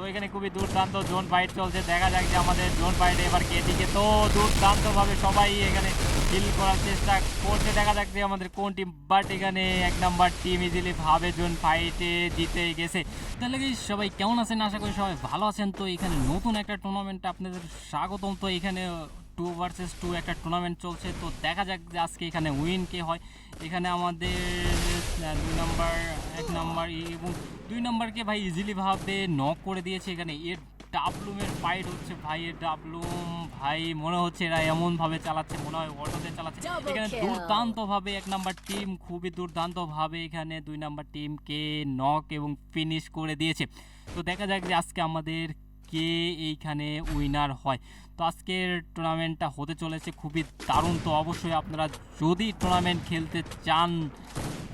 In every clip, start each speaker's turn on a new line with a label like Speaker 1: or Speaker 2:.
Speaker 1: তো এখানে খুবই দুর্দান্ত জোন ফাইট চলছে। দেখা যাক যে আমাদের জোন ফাইটে এবার কে দিকে তো দুর্দান্তভাবে সবাই এখানে কিল করার চেষ্টা করছে। দেখা যাক যে আমাদের কোন টিম বাট এখানে এক নাম্বার টিম ইজিলি ভাবে জোন ফাইটে জিতে গেছে। তাহলে কি সবাই কেমন আছেন? আশা করি সবাই ভালো আছেন। তো এখানে নতুন একটা টুর্নামেন্টে আপনাদের স্বাগতম। তো এখানে টু ভার্সেস টু একটা টুর্নামেন্ট চলছে। তো দেখা যাক যে আজকে এখানে উইন কে হয়। এখানে আমাদের দুই নাম্বার এক নাম্বার এবং দুই নাম্বারকে ভাই ইজিলি ভাবে নক করে দিয়েছে এখানে। এর ডাবলুমের ফাইট হচ্ছে ভাই এর ডাবলুম ভাই মনে হচ্ছে এরা এমনভাবে চালাচ্ছে মনে হয় অটোতে চালাচ্ছে। এখানে. দুর্দান্তভাবে এক নাম্বার টিম খুবই দুর্দান্তভাবে এখানে দুই নাম্বার টিমকে নক এবং ফিনিশ করে দিয়েছে। তো দেখা যাক যে আজকে আমাদের কে এইখানে উইনার হয়। তো আজকের টুর্নামেন্টটা হতে চলেছে খুবই দারুণ। তো অবশ্যই আপনারা যদি টুর্নামেন্ট খেলতে চান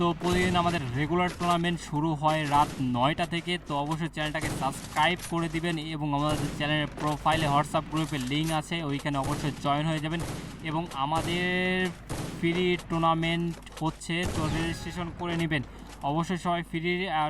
Speaker 1: তো প্রতিদিন আমাদের রেগুলার টুর্নামেন্ট শুরু হয় রাত নয়টা থেকে। তো অবশ্যই চ্যানেলটাকে সাবস্ক্রাইব করে দিবেন এবং আমাদের চ্যানেলের প্রোফাইলে হোয়াটসঅ্যাপ গ্রুপের লিঙ্ক আছে, ওইখানে অবশ্যই জয়েন হয়ে যাবেন। এবং আমাদের ফ্রি টুর্নামেন্ট হচ্ছে, তো রেজিস্ট্রেশন করে নেবেন। অবশ্যই সবাই ফ্রি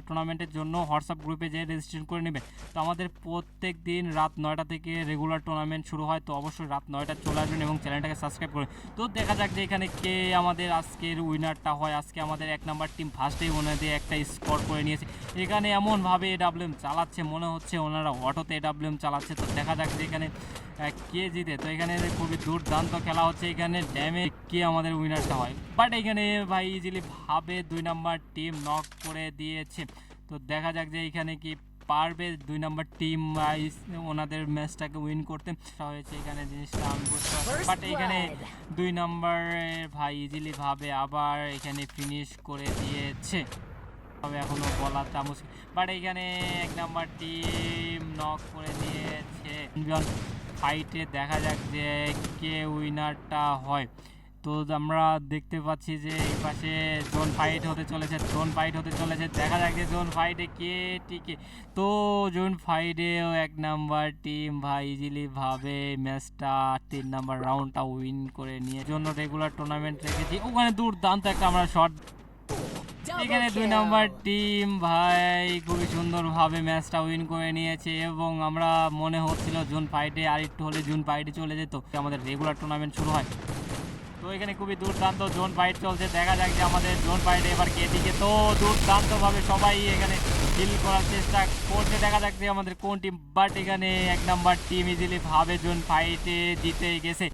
Speaker 1: টুর্নামেন্টের জন্য হোয়াটসঅ্যাপ গ্রুপে যেয়ে রেজিস্ট্রেশন করে নেবে। তো আমাদের প্রত্যেক দিন রাত নয়টা থেকে রেগুলার টুর্নামেন্ট শুরু হয়, তো অবশ্যই রাত নয়টা চলে আসবেন এবং চ্যানেলটাকে সাবস্ক্রাইব করুন। তো দেখা যাক যে এখানে কে আমাদের আজকের উইনারটা হয়। আজকে আমাদের এক নাম্বার টিম ফার্স্টেই ওনাদের একটা স্কোর করে নিয়েছে। এখানে এমনভাবে এডাব্লিউএম চালাচ্ছে, মনে হচ্ছে ওনারা অটোতে এডাব্লিউএম চালাচ্ছে। তো দেখা যাক যে এখানে কে জিতে। তো এখানে খুবই দুর্দান্ত খেলা হচ্ছে। এখানে ড্যামে কে আমাদের উইনারটা হয়? বাট এখানে ভাই ইজিলি ভাবে দুই নাম্বার টিম নক করে দিয়েছে। তো দেখা যাক যে এখানে কি পারবে। দুই নাম্বার টিম ওনাদের ম্যাচটাকে উইন করতে। হয়েছে এখানে জিনিসটা বাট এখানে. দুই নাম্বারের ভাই ইজিলি ভাবে আবার এখানে ফিনিশ করে দিয়েছে। তবে এখনও বলাটা মুশকিল। বাট এখানে এক নাম্বার টিম নক করে দিয়েছে। ফাইটে দেখা যাক যে কে উইনারটা হয়। তো আমরা দেখতে পাচ্ছি যে এই পাশে জোন ফাইট হতে চলেছে জোন ফাইট হতে চলেছে। দেখা যাক যে জোন ফাইটে কে টিকে। তো জোন ফাইটেও এক নাম্বার টিম ভাই ইজিলি ভাবে ম্যাচটা তিন নাম্বার রাউন্ডটা উইন করে নিয়ে জন্য রেগুলার টুর্নামেন্ট রেখেছি। ওখানে দুর্দান্ত একটা আমরা শট এখানে দুই. নাম্বার টিম ভাই খুবই সুন্দরভাবে ম্যাচটা উইন করে নিয়েছে এবং আমরা মনে হচ্ছিল জুন ফাইটে আর একটু হলে জুন ফাইটে চলে যেত। আমাদের রেগুলার টুর্নামেন্ট শুরু হয়। তো এখানে খুবই দুর্দান্ত জোন ফাইট চলছে। দেখা যাক যে আমাদের জোন ফাইটে এবার কে দিকে তো দুর্দান্তভাবে সবাই এখানে কিল করার চেষ্টা করছে। দেখা যাক যে আমাদের কোন টিম বাট এখানে এক নাম্বার টিম ইজিলি ভাবে জোন ফাইটে জিতে গেছে।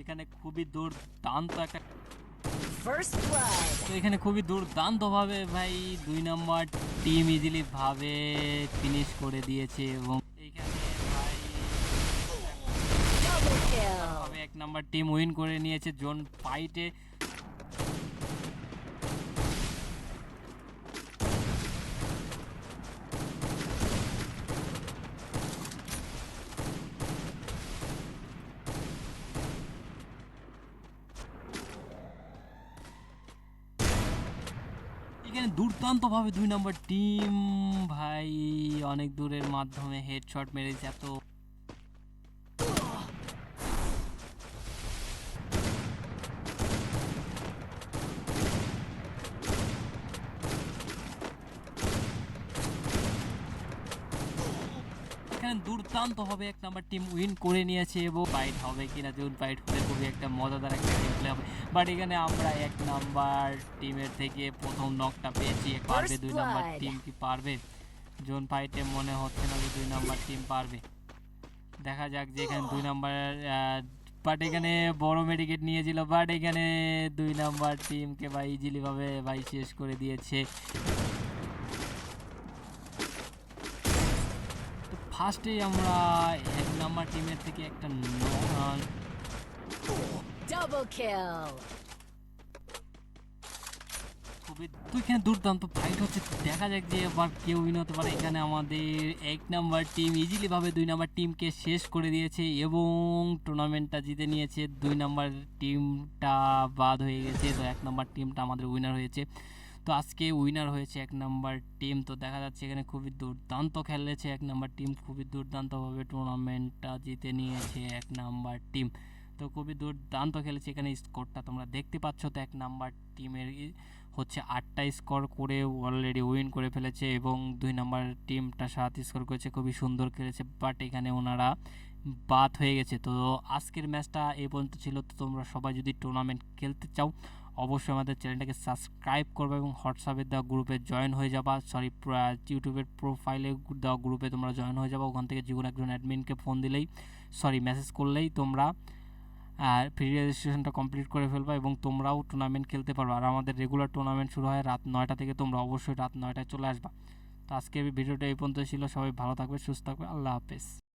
Speaker 1: এখানে খুবই দুর্দান্ত একটা তো এখানে খুবই দুর্দান্তভাবে ভাই দুই নম্বর টিম ইজিলি ভাবে ফিনিশ করে দিয়েছে এবং এইখানে ভাই
Speaker 2: Double kill.
Speaker 1: ভাবে এক নাম্বার টিম উইন করে নিয়েছে, জোন ফাইটে। দুর্দান্তভাবে দুই নম্বর টিম, ভাই, অনেক দূরের মাধ্যমে হেডশট মেরেছে, এত এখানে দুর্দান্ত হবে এক নাম্বার টিম উইন করে নিয়েছে এবং ফাইট হবে কিনা জোন ফাইট হলে খুবই একটা মজাদার একটা গেম প্লে হবে। বাট এখানে আমরা এক নাম্বার টিমের থেকে প্রথম নকটা পেয়েছি পারবে দুই নাম্বার টিম কি পারবে? জোন ফাইটে মনে হচ্ছে না যে দুই নাম্বার টিম পারবে। দেখা যাক যে এখানে দুই নাম্বার বাট এখানে বড় মেডিকেট নিয়েছিল বাট এখানে দুই নাম্বার টিমকে ভাই ইজিলি ভাবে ভাই শেষ করে দিয়েছে। ফার্স্টেই আমরা এক নাম্বার টিমের থেকে একটা ন-
Speaker 2: Double kill.
Speaker 1: খুবই তো এখানে দুর্দান্ত ফাইট হচ্ছে। দেখা যাক যে এবার কেউ উইন হতে পারে। এখানে আমাদের এক নাম্বার টিম ইজিলি ভাবে দুই নাম্বার টিমকে শেষ করে দিয়েছে এবং টুর্নামেন্টটা জিতে নিয়েছে। দুই নাম্বার টিমটা বাদ হয়ে গেছে। তো এক নাম্বার টিমটা আমাদের উইনার হয়েছে। তো আজকে উইনার হয়েছে এক নাম্বার টিম তো দেখা যাচ্ছে এখানে খুবই দুর্দান্ত খেলেছে এক নাম্বার টিম খুবই দুর্দান্তভাবে টুর্নামেন্টটা জিতে নিয়েছে এক নাম্বার টিম তো খুবই দুর্দান্ত খেলেছে এখানে স্কোরটা তোমরা দেখতে পাচ্ছ তো এক নাম্বার টিমের হচ্ছে আটটা স্কোর করে অলরেডি উইন করে ফেলেছে এবং দুই নাম্বার টিমটা সাত স্কোর করেছে। খুবই সুন্দর খেলেছে বাট এখানে ওনারা বাদ হয়ে গেছে। তো আজকের ম্যাচটা এই পর্যন্ত ছিল। তো তোমরা সবাই যদি টুর্নামেন্ট খেলতে চাও অবশ্যই আমাদের চ্যানেলটাকে সাবস্ক্রাইব করবে এবং হোয়াটসঅ্যাপের দেওয়া গ্রুপে জয়েন হয়ে যাবা। সরি ইউটিউবের প্রোফাইলে দেওয়া গ্রুপে তোমরা জয়েন হয়ে যাবা। ওখান থেকে যে কোনো একজন অ্যাডমিনকে ফোন দিলেই সরি মেসেজ করলেই তোমরা ফ্রি রেজিস্ট্রেশনটা কমপ্লিট করে ফেলবা এবং তোমরাও টুর্নামেন্ট খেলতে পারবে। আর আমাদের রেগুলার টুর্নামেন্ট শুরু হয় রাত নয়টা থেকে, তোমরা অবশ্যই রাত নয়টায় চলে আসবা। তো আজকে ভিডিওটা এই পর্যন্ত ছিল। সবাই ভালো থাকবে, সুস্থ থাকবে। আল্লাহ হাফেজ।